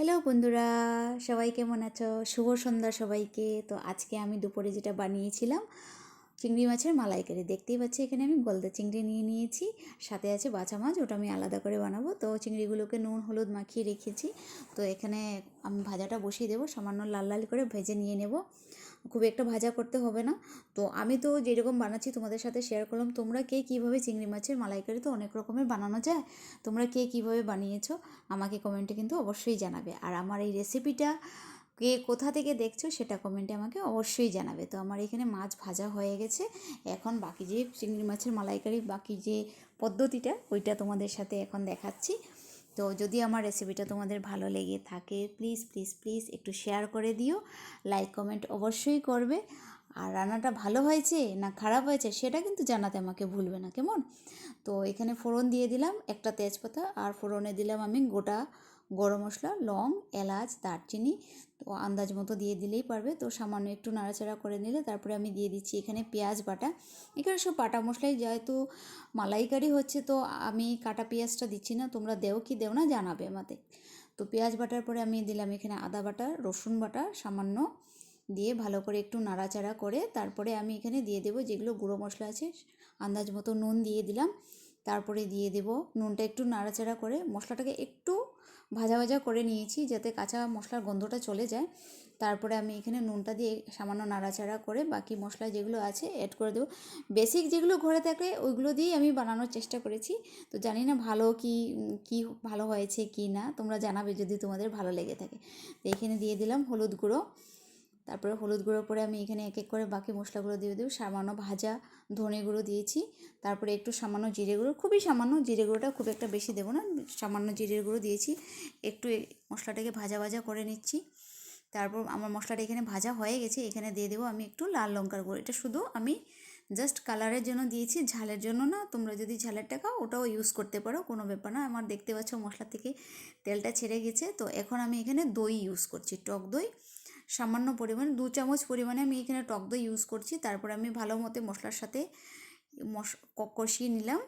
Hello বন্ধুরা, সবাই কেমন আছো? শুভ সন্ধ্যা সবাইকে। তো আজকে আমি দুপুরে যেটা বানিয়েছিলাম, চিংড়ি মাছের মালাইকারি। দেখতেই পাচ্ছি, এখানে আমি গলদা চিংড়ি নিয়ে নিয়েছি, সাথে আছে বাছা মাছ, ওটা আমি আলাদা করে বানাবো। তো চিংড়িগুলোকে নুন, হলুদ মাখিয়ে রেখেছি। তো এখানে আমি ভাজাটা বসিয়ে দেবো, সামান্য লাল লাল করে ভেজে নিয়ে নেব। খুব একটা ভাজা করতে হবে না। তো আমি তো যেরকম বানাচ্ছি তোমাদের সাথে শেয়ার করলাম, তোমরা কে কীভাবে চিংড়ি মাছের মালাইকারি তো অনেক রকমের বানানো যায়, তোমরা কে কীভাবে বানিয়েছো আমাকে কমেন্টে কিন্তু অবশ্যই জানাবে। আর আমার এই রেসিপিটা কে কোথা থেকে দেখছ সেটা কমেন্টে আমাকে অবশ্যই জানাবে। তো আমার এখানে মাছ ভাজা হয়ে গেছে, এখন বাকি যে চিংড়ি মাছের মালাইকারি বাকি যে পদ্ধতিটা, ওইটা তোমাদের সাথে এখন দেখাচ্ছি। তো যদি আমার রেসিপিটা তোমাদের ভালো লেগে থাকে প্লিজ প্লিজ প্লিজ একটু শেয়ার করে দিও। লাইক কমেন্ট অবশ্যই করবে। আর রান্নাটা ভালো হয়েছে না খারাপ হয়েছে সেটা কিন্তু জানাতে আমাকে ভুলবে না, কেমন? তো এখানে ফোড়ন দিয়ে দিলাম একটা তেজপাতা আর ফোড়নে দিলাম আমি গোটা গরম মশলা, লং, এলাচ, দারচিনি, তো আন্দাজ মতো দিয়ে দিলেই পারবে। তো সামান্য একটু নাড়াচাড়া করে নিলে তারপরে আমি দিয়ে দিচ্ছি এখানে পেঁয়াজ বাটা। এখানে সব বাটা মশলাই যেহেতু মালাইকারি হচ্ছে তো আমি কাটা পেঁয়াজটা দিচ্ছি না, তোমরা দেও কি দেও না জানাবে আমাতে। তো পেঁয়াজ বাটার পরে আমি দিলাম এখানে আদা বাটা, রসুন বাটা, সামান্য দিয়ে ভালো করে একটু নাড়াচাড়া করে তারপরে আমি এখানে দিয়ে দেবো যেগুলো গুঁড়ো মশলা আছে, আন্দাজ মতো নুন দিয়ে দিলাম। তারপরে দিয়ে দেব নুনটা একটু নাড়াচাড়া করে, মশলাটাকে একটু ভাজা ভাজা করে নিয়েছি যাতে কাঁচা মশলার গন্ধটা চলে যায়। তারপরে আমি এখানে নুনটা দিয়ে সামান্য নাড়াচাড়া করে বাকি মশলা যেগুলো আছে অ্যাড করে দেবো। বেসিক যেগুলো ঘরে থাকে ওইগুলো দিয়েই আমি বানানোর চেষ্টা করেছি। তো জানি না ভালো কি কি ভালো হয়েছে কি না, তোমরা জানাবে যদি তোমাদের ভালো লেগে থাকে। তো এখানে দিয়ে দিলাম হলুদ গুঁড়ো। তারপরে হলুদ গুঁড়ো পরে আমি এখানে এক এক করে বাকি মশলাগুলো দিয়ে দেবো। সামান্য ভাজা ধনে গুঁড়ো দিয়েছি। তারপরে একটু সামান্য জিরে গুঁড়ো। খুবই সামান্য জিরে গুঁড়োটা খুব একটা বেশি দেবো না। সামান্য জিরে গুঁড়ো দিয়েছি। একটু মশলাটাকে ভাজা ভাজা করে নিচ্ছি। তারপর আমার মশলাটা এখানে ভাজা হয়ে গেছে। এখানে দিয়ে দেবো আমি একটু লাল লঙ্কার গুঁড়ো। এটা শুধু আমি জাস্ট কালারের জন্য দিয়েছি। ঝালের জন্য না। তোমরা যদি ঝালের খাও, ওটাও ইউজ করতে পারো। কোনো ব্যাপার না। আমার দেখতে পাচ্ছ মশলা থেকে তেলটা ছেড়ে গেছে। তো এখন আমি এখানে দই ইউজ করছি। টক দই। সামান্য পরিমাণে, দু চামচ পরিমাণে আমি এখানে টক দই ইউজ করছি। তারপর আমি ভালো মতো মশলার সাথে মশ কষিয়ে নিলাম।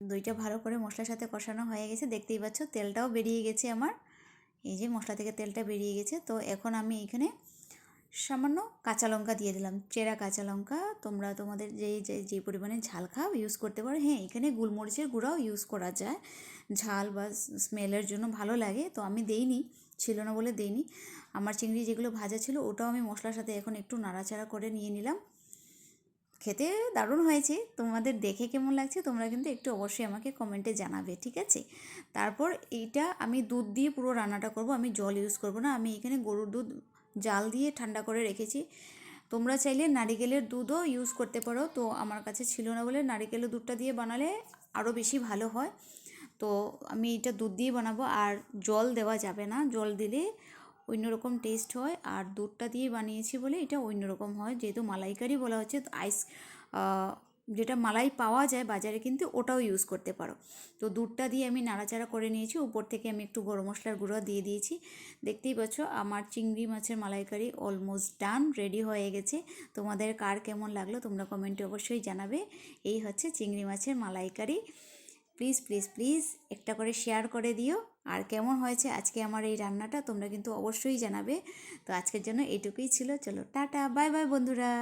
দইটা ভালো করে মশলার সাথে কষানো হয়ে গেছে। দেখতেই পাচ্ছ, তেলটাও বেরিয়ে গেছে আমার। এই যে মশলা থেকে তেলটা বেরিয়ে গেছে। তো এখন আমি এখানে সামান্য কাঁচা লঙ্কা দিয়ে দিলাম। চেরা কাঁচা লঙ্কা, তোমরা তোমাদের যে যে পরিমাণে ঝাল খাও ইউজ করতে পারো। হ্যাঁ এখানে গোলমরিচের গুঁড়াও ইউজ করা যায়। ঝাল বা স্মেলের জন্য ভালো লাগে। তো আমি দেইনি, ছিল না বলে দেইনি। আমার চিংড়ি যেগুলো ভাজা ছিল, ওটাও আমি মশলার সাথে এখন একটু নাড়াচাড়া করে নিয়ে নিলাম। খেতে দারুণ হয়েছে। তোমাদের দেখে কেমন লাগছে, তোমরা কিন্তু একটু অবশ্যই আমাকে কমেন্টে জানাবে, ঠিক আছে? তারপর এইটা আমি দুধ দিয়ে পুরো রান্নাটা করব। আমি জল ইউজ করব না। আমি এখানে গরুর দুধ জাল দিয়ে ঠান্ডা করে রেখেছি। তোমরা চাইলে নারিকেলের দুধও ইউজ করতে পারো। তো আমার কাছে ছিল না বলে নারিকেলের দুধটা দিয়ে বানালে আরও বেশি ভালো হয়। তো আমি এটা দুধ দিয়ে বানাবো। আর জল দেওয়া যাবে না। জল দিলে অন্যরকম টেস্ট হয়। আর দুধটা দিয়ে বানিয়েছি বলে এটা অন্যরকম হয়। যেহেতু মালাইকারি বলা হচ্ছে আইস যেটা মালাই পাওয়া যায় বাজারে কিন্তু ওটাও ইউজ করতে পারো। তো দুধটা দিয়ে আমি নাড়াচাড়া করে নিয়েছি, উপর থেকে আমি একটু গরম মশলার গুঁড়ো দিয়ে দিয়েছি। দেখতেই পাচ্ছ আমার চিংড়ি মাছের মালাইকারি অলমোস্ট ডান রেডি হয়ে গেছে। তোমাদের কার কেমন লাগল তোমরা কমেন্টে অবশ্যই জানাবে। এই হচ্ছে চিংড়ি মাছের মালাইকারি। প্লিজ প্লিজ প্লিজ একটা করে শেয়ার করে দিও। আর কেমন হয়েছে আজকে আমার এই রান্নাটা তোমরা কিন্তু অবশ্যই জানাবে। তো আজকের জন্য এইটুকুই ছিল। চলো টাটা বাই বাই বন্ধুরা।